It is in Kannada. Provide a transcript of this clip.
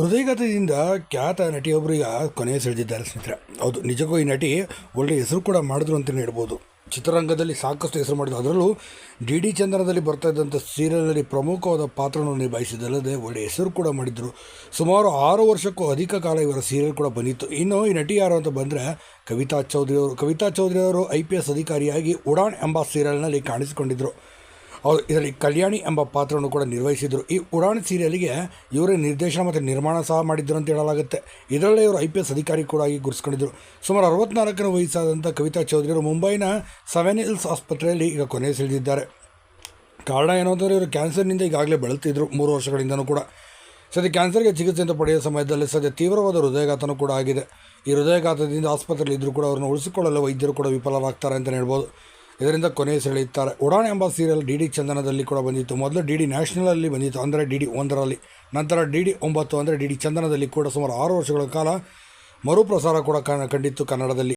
ಹೃದಯಘಾತದಿಂದ ಖ್ಯಾತ ನಟಿಯೊಬ್ಬರಿಗೆ ಕೊನೆಯ ಸೆಳೆದಿದ್ದಾರೆ ಸ್ನೇಹಿತರೆ. ಹೌದು, ನಿಜಕ್ಕೂ ಈ ನಟಿ ಒಳ್ಳೆಯ ಹೆಸರು ಕೂಡ ಮಾಡಿದ್ರು ಅಂತಲೇ ಹೇಳ್ಬೋದು. ಚಿತ್ರರಂಗದಲ್ಲಿ ಸಾಕಷ್ಟು ಹೆಸರು ಮಾಡಿದ್ರು. ಅದರಲ್ಲೂ ಡಿ ಡಿ ಚಂದನದಲ್ಲಿ ಬರ್ತಾ ಇದ್ದಂಥ ಸೀರಿಯಲ್ನಲ್ಲಿ ಪ್ರಮುಖವಾದ ಪಾತ್ರವನ್ನು ನಿಭಾಯಿಸಿದಲ್ಲದೆ ಒಳ್ಳೆಯ ಹೆಸರು ಕೂಡ ಮಾಡಿದ್ರು. ಸುಮಾರು ಆರು ವರ್ಷಕ್ಕೂ ಅಧಿಕ ಕಾಲ ಇವರ ಸೀರಿಯಲ್ ಕೂಡ ಬಂದಿತ್ತು. ಇನ್ನು ಈ ನಟಿ ಯಾರು ಅಂತ ಬಂದರೆ ಕವಿತಾ ಚೌಧರಿ ಅವರು. ಕವಿತಾ ಚೌಧರಿ ಅವರು ಐ ಪಿ ಎಸ್ ಅಧಿಕಾರಿಯಾಗಿ ಉಡಾನ್ ಎಂಬ ಸೀರಿಯಲ್ನಲ್ಲಿ ಕಾಣಿಸಿಕೊಂಡಿದ್ದರು ಅವರು ಇದರಲ್ಲಿ ಕಲ್ಯಾಣಿ ಎಂಬ ಪಾತ್ರವನ್ನು ಕೂಡ ನಿರ್ವಹಿಸಿದರು. ಈ ಉಡಾನ್ ಸೀರಿಯಲ್ಗೆ ಇವರೇ ನಿರ್ದೇಶನ ಮತ್ತು ನಿರ್ಮಾಣ ಸಹ ಮಾಡಿದ್ದರು ಅಂತ ಹೇಳಲಾಗುತ್ತೆ. ಇದರಲ್ಲೇ ಇವರು ಐ ಪಿ ಎಸ್ ಅಧಿಕಾರಿ ಕೂಡ ಆಗಿ ಗುರುಸ್ಕೊಂಡಿದ್ದರು ಸುಮಾರು ಅರವತ್ನಾಲ್ಕರ ವಯಸ್ಸಾದಂಥ ಕವಿತಾ ಚೌಧರಿ ಅವರು ಮುಂಬೈನ ಸೆವೆನ್ ಹಿಲ್ಸ್ ಆಸ್ಪತ್ರೆಯಲ್ಲಿ ಈಗ ಕೊನೆ ಸೆಳೆದಿದ್ದಾರೆ. ಕಾರಣ ಏನು ಅಂತಂದರೆ ಇವರು ಕ್ಯಾನ್ಸರ್ನಿಂದ ಈಗಾಗಲೇ ಬಳಲ್ತಿದ್ರು ಮೂರು ವರ್ಷಗಳಿಂದನೂ ಕೂಡ. ಸದ್ಯ ಕ್ಯಾನ್ಸರ್ಗೆ ಚಿಕಿತ್ಸೆಯನ್ನು ಪಡೆಯುವ ಸಮಯದಲ್ಲಿ ಸದ್ಯ ತೀವ್ರವಾದ ಹೃದಯಘಾತನೂ ಕೂಡ ಆಗಿದೆ. ಈ ಹೃದಯಘಾತದಿಂದ ಆಸ್ಪತ್ರೆಯಲ್ಲಿ ಇದ್ದರೂ ಕೂಡ ಅವರನ್ನು ಉಳಿಸಿಕೊಳ್ಳಲು ವೈದ್ಯರು ಕೂಡ ವಿಫಲರಾಗ್ತಾರೆ ಅಂತಲೇ ಹೇಳ್ಬೋದು. ಇದರಿಂದ ಕೊನೆ ಸೆಳೆಯುತ್ತಾರೆ ಉಡಾನ್ ಎಂಬ ಸೀರಿಯಲ್ ಡಿ ಡಿ ಚಂದನದಲ್ಲಿ ಕೂಡ ಬಂದಿತ್ತು. ಮೊದಲು ಡಿ ಡಿ ನ್ಯಾಷನಲಲ್ಲಿ ಬಂದಿತ್ತು, ಅಂದರೆ ಡಿ ಡಿ ಒಂದರಲ್ಲಿ. ನಂತರ ಡಿ ಡಿ ಒಂಬತ್ತು ಅಂದರೆ ಡಿ ಡಿ ಚಂದನದಲ್ಲಿ ಕೂಡ ಸುಮಾರು ಆರು ವರ್ಷಗಳ ಕಾಲ ಮರುಪ್ರಸಾರ ಕೂಡ ಕಂಡಿತ್ತು ಕನ್ನಡದಲ್ಲಿ.